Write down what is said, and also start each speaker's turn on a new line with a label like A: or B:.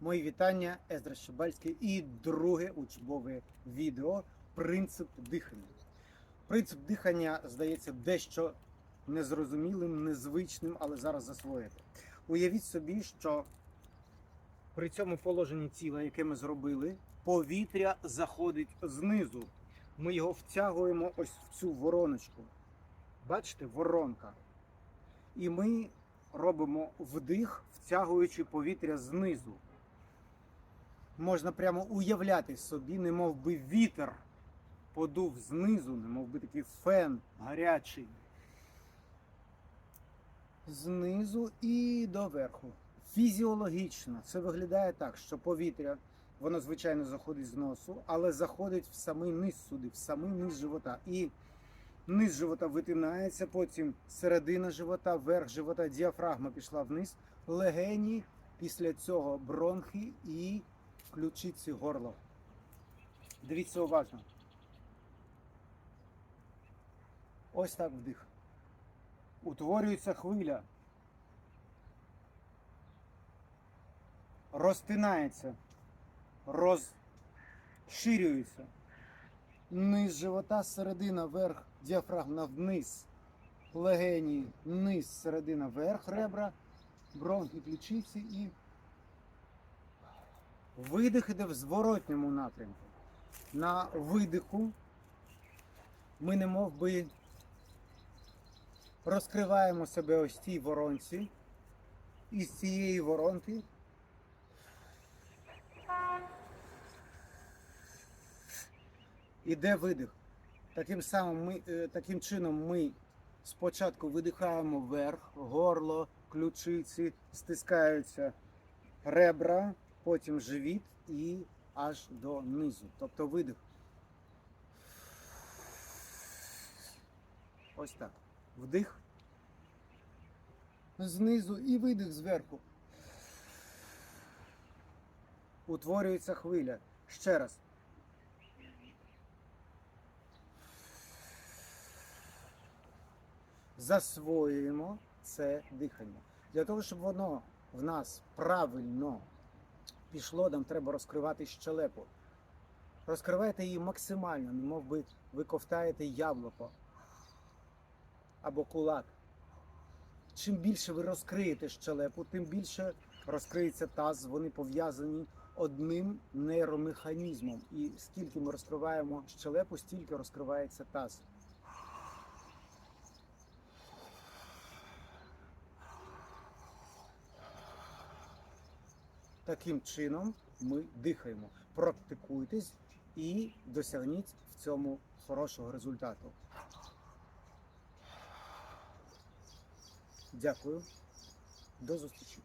A: Мої вітання, Ездра Щебальський і друге учбове відео Принцип дихання. Принцип дихання здається дещо незрозумілим, незвичним, але зараз засвоїти. Уявіть собі, що при цьому положенні тіла, яке ми зробили, повітря заходить знизу. Ми його втягуємо ось в цю вороночку. Бачите, воронка. І ми робимо вдих, втягуючи повітря знизу. Можна прямо уявляти собі, немов би вітер подув знизу, немов би такий фен гарячий. Знизу і доверху. Фізіологічно це виглядає так, що повітря, воно звичайно заходить з носу, але заходить в самий низ сюди, в самий низ живота. І низ живота витинається, потім середина живота, верх живота, діафрагма пішла вниз, легені, після цього бронхи і ключиці горло. Дивіться уважно. Ось так вдих. Утворюється хвиля. Розтинається, розширюється. Низ живота, середина, верх, діафрагма вниз, легені, низ, середина, верх, ребра, бронхи, ключиці і видих іде в зворотньому напрямку. На видиху ми не мов би розкриваємо себе ось цій воронці. І з цієї воронки іде видих. Таким самим ми, е, таким чином ми спочатку видихаємо вверх, горло, ключиці, стискаються ребра, потім живіт і аж до низу. Тобто видих. Ось так. Вдих. Знизу і видих зверху. Утворюється хвиля. Ще раз. Засвоюємо це дихання. Для того, щоб воно в нас правильно пішло, нам треба розкривати щелепу. Розкривайте її максимально, немов би ви ковтаєте яблуко або кулак. Чим більше ви розкриєте щелепу, тим більше розкриється таз. Вони пов'язані одним нейромеханізмом. І скільки ми розкриваємо щелепу, стільки розкривається таз. Таким чином ми дихаємо. Практикуйтесь і досягніть в цьому хорошого результату. Дякую. До зустрічі.